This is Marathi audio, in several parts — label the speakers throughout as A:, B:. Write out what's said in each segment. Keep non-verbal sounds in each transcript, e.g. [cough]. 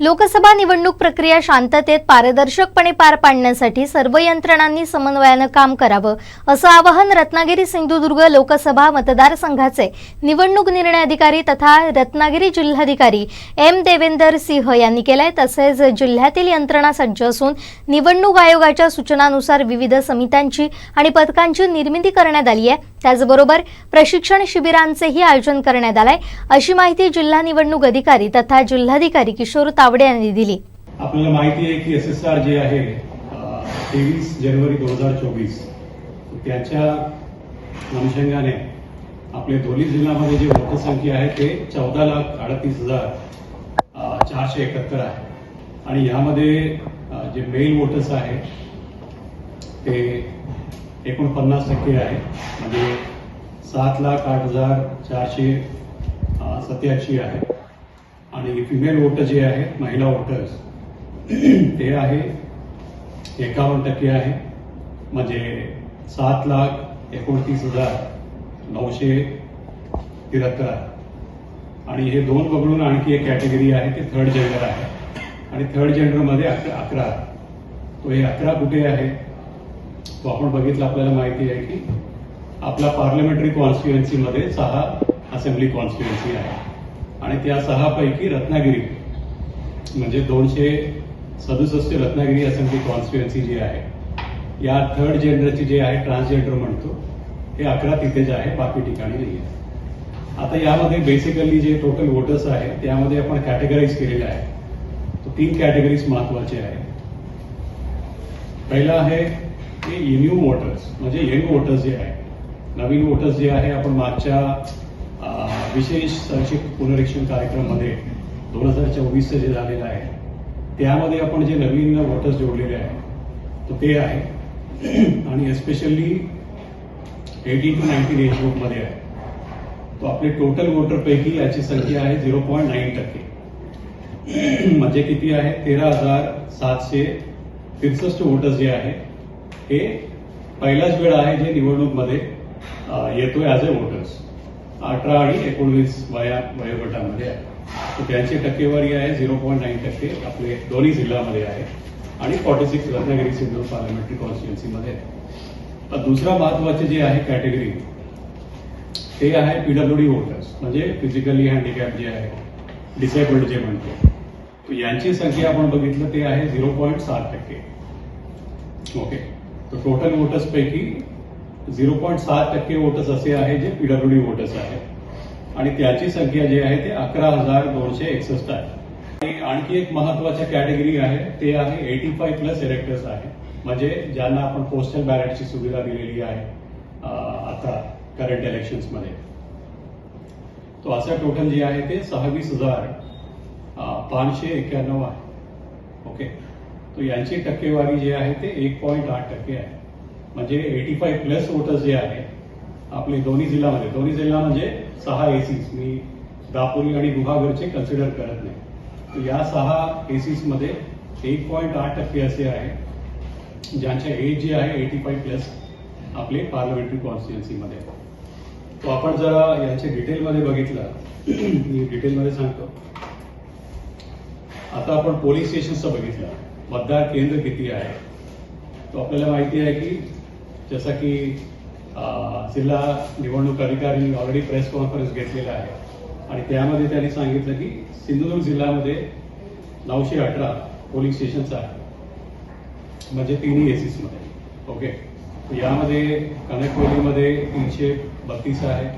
A: लोकसभा निवडणूक प्रक्रिया शांततेत पारदर्शकपणे पार पाडण्यासाठी सर्व यंत्रणांनी समन्वयानं काम करावं असं आवाहन रत्नागिरी सिंधुदुर्ग लोकसभा मतदारसंघाचे निवडणूक निर्णय अधिकारी तथा रत्नागिरी जिल्हाधिकारी एम देवेंदर सिंह यांनी केलंय. तसेच जिल्ह्यातील यंत्रणा सज्ज असून निवडणूक आयोगाच्या सूचनानुसार विविध समित्यांची आणि पथकांची निर्मिती करण्यात आली आहे. त्याचबरोबर प्रशिक्षण शिबिरांचेही आयोजन करण्यात आलंय. अशी माहिती जिल्हा निवडणूक अधिकारी तथा जिल्हाधिकारी किशोर तावडे यांनी दिली.
B: आपल्याला माहिती आहे की एस एस आर जे आहे तेवीस जानेवारी दोन हजार चोवीस त्याच्या अनुषंगाने आपले दोन्ही जिल्ह्यामध्ये जी मतसंख्या आहे ते चौदा लाख अडतीस हजार चारशे एकाहत्तर आहे. आणि यामध्ये जे मेल वोटर्स आहे ते एकोणपन्नास टक्के आहे. म्हणजे सात लाख आठ हजार चारशे सत्याऐंशी आहे. आणि फिमेल वोटर जे आहे महिला वोटर्स [clears throat] ते आहे एकावन्न टक्के आहे. म्हणजे सात लाख एकोणतीस हजार नऊशे तिहत्तर आहे. आणि हे दोन वगळून आणखी एक कॅटेगरी आहे ते थर्ड जेंडर आहे. आणि थर्ड जेंडरमध्ये अकरा अकरा तो हे अकरा कुठे आहे? तो आपण बघितलं आपल्याला माहिती आहे की आपला पार्लमेंटरी कॉन्स्टिट्युएन्सीमध्ये सहा असेंब्ली कॉन्स्टिट्युएन्सी आहे. आणि त्या सहापैकी रत्नागिरी म्हणजे दोनशे सदुसष्ट रत्नागिरी असेंब्ली कॉन्स्टिट्युएन्सी जी आहे या थर्ड जेंडरची जे आहे ट्रान्सजेंडर म्हणतो हे अकरा तिथे जे आहे बाकी ठिकाणी नाही आहे. आता यामध्ये बेसिकली जे टोटल वोटर्स आहेत त्यामध्ये आपण कॅटेगराईज केलेलं आहे तर तीन कॅटेगरीज महत्त्वाचे आहे पहिलं आहे ते न्यू वोटर्स म्हणजे यंग वोटर्स जे आहे नवीन वोटर्स जे आहे आपण मागच्या विशेष शैक्षिक पुनरीक्षण कार्यक्रममध्ये दोन हजार चोवीसचं जे झालेलं आहे त्यामध्ये आपण जे नवीन वोटर्स जोडलेले आहे तो ते आहे. [clears throat] आणि especially eighteen to nineteen age ग्रुपमध्ये आहे. तो आपले टोटल वोटरपैकी याची संख्या आहे झिरो पॉईंट नाईन टक्के. [clears throat] म्हणजे किती आहे? तेरा हजार सातशे त्रेसष्ट वोटर्स जे आहे हे पहिलाच वेळ आहे जे निवडणूकमध्ये येतो येतोय ॲज अ वोटर्स अठरा आणि एकोणवीस वया वयोगटामध्ये आहे. तर त्यांची टक्केवारी आहे झिरो पॉईंट नाईन टक्के आपले दोन्ही जिल्ह्यामध्ये आहे. आणि forty six Ratnagiri Sindhu parliamentary कॉन्स्टिट्युन्सीमध्ये आहे. दुसरा महत्त्वाचे जे आहे कॅटेगरी ते आहे पीडब्ल्यूडी वोटर्स म्हणजे फिजिकली हँडिकॅप जे आहे डिसेबल्ड जे म्हणतो. यांची संख्या आपण बघितलं ते आहे झिरो पॉईंट सात टक्के. ओके तर टोटल वोटर्स पैकी झिरो पॉईंट सात टक्के वोटर्स असे आहे जे पीडब्ल्यूडी वोटर्स आहेत आणि त्याची संख्या जी आहे ते अकरा हजार दोनशे एकसष्ट आहे. आणि आणखी एक महत्वाची कॅटेगरी आहे ते आहे एटी फाय प्लस इलेक्टर्स आहे. म्हणजे ज्यांना आपण पोस्टल बॅलेटची सुविधा दिलेली आहे आता करंट इलेक्शन्समध्ये तो असं टोटल जे आहे ते सहावीस हजार पाचशे एक्क्याण्णव आहे. ओके तो यांची टक्केवारी जी आहे ते एक पॉईंट आठ टक्के आहे. म्हणजे एटी फाय प्लस वोटर्स जे आहे आपले दोन्ही जिल्ह्यामध्ये. दोन्ही जिल्हा म्हणजे सहा एसीस मी दापोली आणि गुहागरचे कन्सिडर करत नाही. या सहा एसीसमध्ये एक पॉईंट आठ टक्के असे आहे ज्यांच्या एज जी आहे एटी फाय प्लस आपले पार्लमेंटरी कॉन्स्टिट्युएन्सीमध्ये तो आपण जरा यांच्या डिटेलमध्ये बघितलं. [clears throat] मी डिटेलमध्ये सांगतो. आता आपण पोलीस स्टेशनचं बघितलं. मतदार केंद्र किती आहे? तो आपल्याला माहिती आहे की जसं की जिल्हा निवडणूक अधिकारी ऑलरेडी प्रेस कॉन्फरन्स घेतलेला आहे. आणि त्यामध्ये त्यांनी सांगितलं की सिंधुदुर्ग जिल्ह्यामध्ये नऊशे अठरा पोलिंग स्टेशन्स आहे म्हणजे तिन्ही एसीसमध्ये ओके यामध्ये कणकवलीमध्ये तीनशे बत्तीस आहे.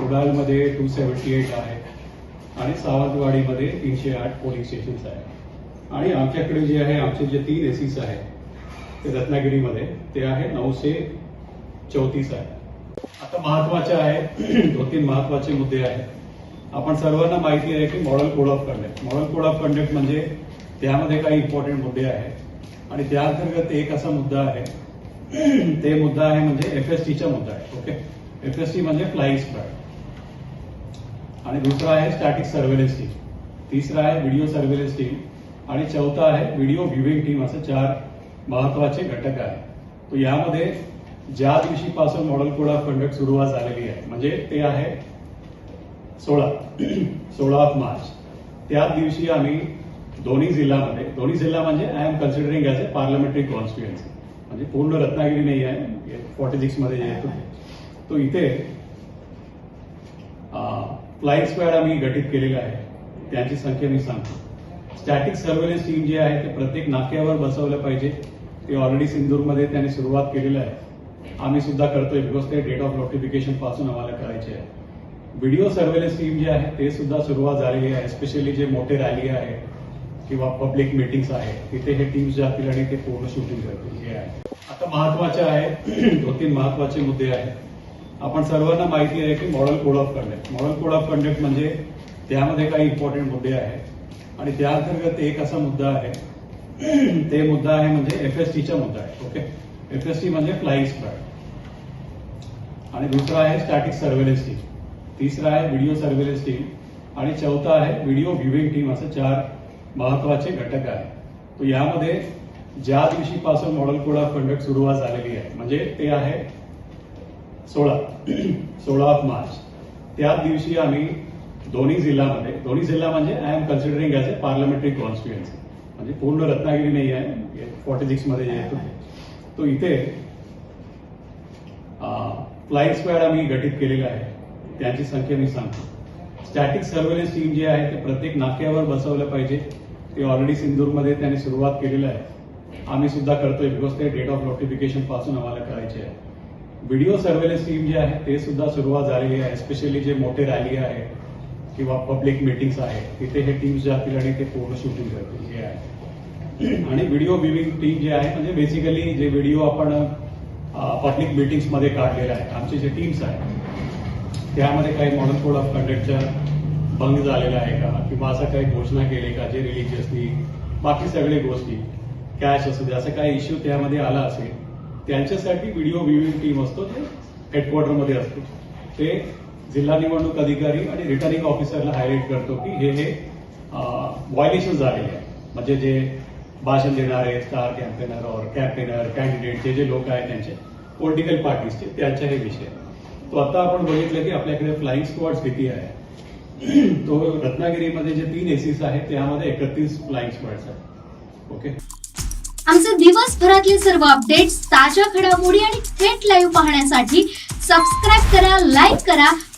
B: कुडालमध्ये टू सेवन्टी एट आहे. आणि सावंतवाडीमध्ये तीनशे आठ पोलिंग स्टेशन्स आहे आणि आमच्याकडे जे आहे आमचे जे तीन एसीस आहेत ते रत्नागिरीमध्ये. ते आहे नऊशे चौतीस आहे. आता महत्त्वाचे आहे [clears throat] दोन तीन महत्त्वाचे मुद्दे आहेत. आपण सर्वांना माहिती आहे की model code of conduct model code of conduct म्हणजे त्यामध्ये काही इम्पॉर्टंट मुद्दे आहेत. आणि त्या अंतर्गत एक असा मुद्दा आहे [clears throat] ते मुद्दा आहे म्हणजे एफ एस टीचा मुद्दा आहे. ओके एफ एस टी म्हणजे फ्लाईंग स्क्वॉड आणि दुसरा आहे स्टॅटिक सर्व्हेलन्स टीम तिसरा आहे व्हिडिओ सर्व्हेलन्स टीम आणि चौथा आहे व्हिडिओ व्ह्युइंग टीम असं चार महत्त्वाचे घटक आहे. तो यामध्ये ज्या दिवशीपासून मॉडेल कोड ऑफ कंडक्ट सुरुवात झालेली आहे म्हणजे ते आहे सोळा. [clears throat] सोळा ऑफ मार्च त्याच दिवशी आम्ही दोन्ही जिल्ह्यामध्ये दोन्ही जिल्हा म्हणजे I am considering as a parliamentary constituency म्हणजे पूर्ण रत्नागिरी नाही आहे फॉर्टी सिक्समध्ये जे येतो. तो इथे फ्लाईंग स्क्वॅड आम्ही गठीत केलेला आहे. त्यांची संख्या मी सांगतो. स्टॅटिक सर्व्हेलन्स टीम जे आहे ते प्रत्येक नाक्यावर बसवलं पाहिजे. ते ऑलरेडी सिंधूरमध्ये त्यांनी सुरुवात केलेलं आहे. आम्ही सुद्धा करतोय बिकॉज ते डेट ऑफ नोटिफिकेशनपासून आम्हाला करायचे आहे. व्हिडिओ सर्व्हेलन्स टीम जे आहे ते सुद्धा सुरुवात झालेली आहे स्पेशली जे मोठे रॅली आहे किंवा पब्लिक मिटिंग्स आहेत तिथे हे टीम्स जातील आणि ते पूर्ण शूटिंग करतील. हे आहे. आता महत्त्वाचे आहे [clears throat] दोन तीन महत्त्वाचे मुद्दे आहेत. आपण सर्वांना माहिती आहे की model code of conduct model code of conduct म्हणजे त्यामध्ये काही इम्पॉर्टंट मुद्दे आहेत. आणि त्या अंतर्गत एक असा मुद्दा आहे. [clears throat] ते मुद्दा आहे म्हणजे एफ एस टीचा मुद्दा आहे. ओके? एफ एस टी म्हणजे फ्लाईंग स्क्वॉड आणि दुसरा आहे स्टॅटिक सर्व्हेलन्स टीम तिसरा आहे व्हिडिओ सर्व्हेलन्स टीम आणि चौथा आहे व्हिडिओ व्ह्युइंग टीम असे चार महत्त्वाचे घटक आहेत. तो यामध्ये ज्या दिवशीपासून मॉडेल कोड ऑफ कंडक्ट सुरुवात झालेली आहे म्हणजे ते आहे सोळा. [clears throat] सोळा ऑफ मार्च. त्याच दिवशी आम्ही दोन्ही जिल्ह्यामध्ये दोन्ही जिल्हा म्हणजे I am considering as a parliamentary constituency म्हणजे पूर्ण रत्नागिरी नाही आहे फॉर्टी सिक्समध्ये जे येतो. तो इथे फ्लाईंग स्क्वॅड आम्ही गठीत केलेला आहे. त्यांची संख्या मी सांगतो. स्टॅटिक सर्व्हेलन्स टीम जे आहे ते प्रत्येक नाक्यावर बसवलं पाहिजे. ते ऑलरेडी सिंधूरमध्ये त्यांनी सुरुवात केलेलं आहे. आम्ही सुद्धा करतोय. बिकॉज ते डेट ऑफ नोटिफिकेशनपासून आम्हाला करायचे आहे. व्हिडिओ सर्व्हेलन्स टीम जे आहे ते सुद्धा सुरुवात झालेली आहे. स्पेशली जे मोठे रॅली आहे. किंवा पब्लिक मिटिंग्स आहेत तिथे हे टीम्स जातील आणि ते पूर्ण शूटिंग करतील हे आहे. आणि व्हिडिओ व्ह्युइंग टीम जे आहे म्हणजे बेसिकली जे व्हिडिओ आपण पब्लिक मिटिंग्समध्ये काढलेले आहे आमचे जे टीम्स आहेत त्यामध्ये काही मॉडर्न कोड ऑफ कंडक्टच्या भंग झालेला आहे का? किंवा असं काही घोषणा केली का? जे रिलीजियसली बाकी सगळे गोष्टी कॅश असू दे असं काही इश्यू त्यामध्ये आला असेल त्यांच्यासाठी व्हिडिओ व्ह्युइंग टीम असतो ते हेडक्वार्टरमध्ये असतो. ते जिल्हा निवडणूक अधिकारी आणि रिटर्निंग ऑफिसरला हायलाईट करतो की हे हे व्हायलेशन झालेले आहे म्हणजे जे भाषण देणारे स्टार कॅम्पेनर और कॅम्पेनर कॅन्डिडेट जे जे लोक आहेत त्यांचे पॉलिटिकल पार्टीजचे त्यांचे हे विषय तो आता आपण बघितलं की आपल्याकडे फ्लाईंग स्क्वॉड्स किती आहे. [clears throat] तो रत्नागिरीमध्ये जे तीन एसीस आहेत त्यामध्ये एकतीस फ्लाईंग स्क्वॉड्स आहेत. ओके
C: आमचे दिवसभरातले सर्व अपडेट्स ताज्या घडामोडी आणि थेट लाईव्ह पाहण्यासाठी सबस्क्राईब करा लाईक करा